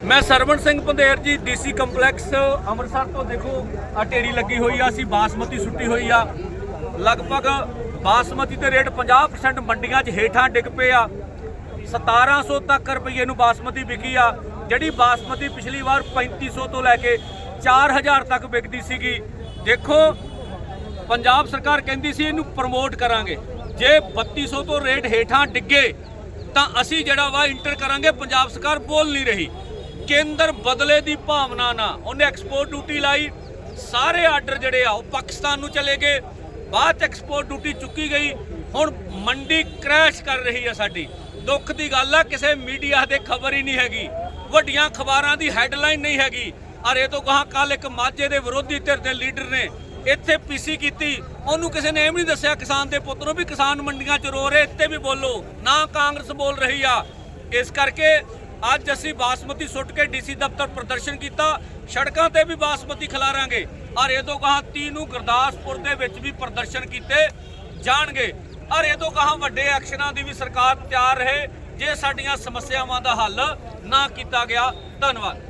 ਮੈਂ ਸਰਵਣ ਸਿੰਘ ਪੰਧੇਰ ਜੀ DC complex, Amritsar ਤੋਂ ਦੇਖੋ ਆ ਢੇਰੀ ਲੱਗੀ ਹੋਈ ਆ, ਅਸੀਂ ਬਾਸਮਤੀ ਸੁੱਟੀ ਹੋਈ ਆ। ਲਗਭਗ ਬਾਸਮਤੀ ਦੇ ਰੇਟ 50% ਮੰਡੀਆਂ 'ਚ ਹੇਠਾਂ ਡਿੱਗ ਪਏ ਆ। 1700 ਤੱਕ ਰੁਪਏ ਨੂੰ ਬਾਸਮਤੀ ਵਿਕੀ ਆ, ਜਿਹੜੀ ਬਾਸਮਤੀ ਪਿਛਲੀ ਵਾਰ 3500 ਤੋਂ ਲੈ ਕੇ 4000 ਤੱਕ ਵਿਕਦੀ ਸੀਗੀ। ਦੇਖੋ, ਪੰਜਾਬ ਸਰਕਾਰ ਕਹਿੰਦੀ ਸੀ ਇਹਨੂੰ ਪ੍ਰਮੋਟ ਕਰਾਂਗੇ। ਜੇ 3200 ਤੋਂ ਰੇਟ ਹੇਠਾਂ ਡਿੱਗੇ, ਤਾਂ ਅਸੀਂ ਜਿਹੜਾ ਵਾ ਇੰਟਰ ਕਰਾਂਗੇ, ਪੰਜਾਬ ਸਰਕਾਰ ਬੋਲ ਨਹੀਂ ਰਹੀ। ਕੇਂਦਰ ਬਦਲੇ ਦੀ ਭਾਵਨਾ ਨਾਲ ਉਹਨੇ ਐਕਸਪੋਰਟ ਡਿਊਟੀ ਲਾਈ। ਸਾਰੇ ਆਰਡਰ ਜਿਹੜੇ ਆ, ਉਹ ਪਾਕਿਸਤਾਨ ਨੂੰ ਚਲੇ ਗਏ। ਬਾਅਦ ਚ ਐਕਸਪੋਰਟ ਡਿਊਟੀ ਚੁੱਕੀ ਗਈ। ਹੁਣ ਮੰਡੀ ਕ੍ਰੈਸ਼ ਕਰ ਰਹੀ ਆ ਸਾਡੀ। ਦੁੱਖ ਦੀ ਗੱਲ ਆ, ਕਿਸੇ ਮੀਡੀਆ ਦੇ ਖਬਰ ਹੀ ਨਹੀਂ ਹੈਗੀ। ਵੱਡੀਆਂ ਖਬਰਾਂ ਦੀ ਹੈਡਲਾਈਨ ਨਹੀਂ ਹੈਗੀ। ਅਰੇ ਤੋਂ ਕਹਾ ਕੱਲ ਇੱਕ ਮਾਝੇ ਦੇ ਵਿਰੋਧੀ ਧਿਰ ਦੇ ਲੀਡਰ ਨੇ ਇੱਥੇ ਪੀਸੀ ਕੀਤੀ। ਉਹਨੂੰ ਕਿਸੇ ਨੇ ਇਹ ਵੀ ਨਹੀਂ ਦੱਸਿਆ ਕਿਸਾਨ ਦੇ ਪੁੱਤ ਨੂੰ ਵੀ ਕਿਸਾਨ ਮੰਡੀਆਂ 'ਚ ਰੋ ਰਹੇ, ਇੱਥੇ ਵੀ ਬੋਲੋ। ਨਾ ਕਾਂਗਰਸ ਬੋਲ ਰਹੀ ਆ। ਇਸ ਕਰਕੇ ਅੱਜ ਅਸੀਂ ਬਾਸਮਤੀ ਸੁੱਟ ਕੇ ਡੀਸੀ ਦਫ਼ਤਰ ਪ੍ਰਦਰਸ਼ਨ ਕੀਤਾ। ਸੜਕਾਂ ਤੇ ਵੀ ਬਾਸਮਤੀ ਖਿਲਾਰਾਂਗੇ। ਔਰ ਇਹ ਤੋਂ ਕਹਾ 30 ਨੂੰ ਗੁਰਦਾਸਪੁਰ ਦੇ ਵਿੱਚ ਵੀ ਪ੍ਰਦਰਸ਼ਨ ਕੀਤੇ ਜਾਣਗੇ। ਔਰ ਇਹ ਤੋਂ ਕਹਾ ਵੱਡੇ ਐਕਸ਼ਨਾਂ ਦੀ ਵੀ ਸਰਕਾਰ ਤਿਆਰ ਰਹੇ। ਜੇ ਸਾਡੀਆਂ ਸਮੱਸਿਆਵਾਂ ਦਾ ਹੱਲ ਨਾ ਕੀਤਾ ਗਿਆ, ਧੰਨਵਾਦ।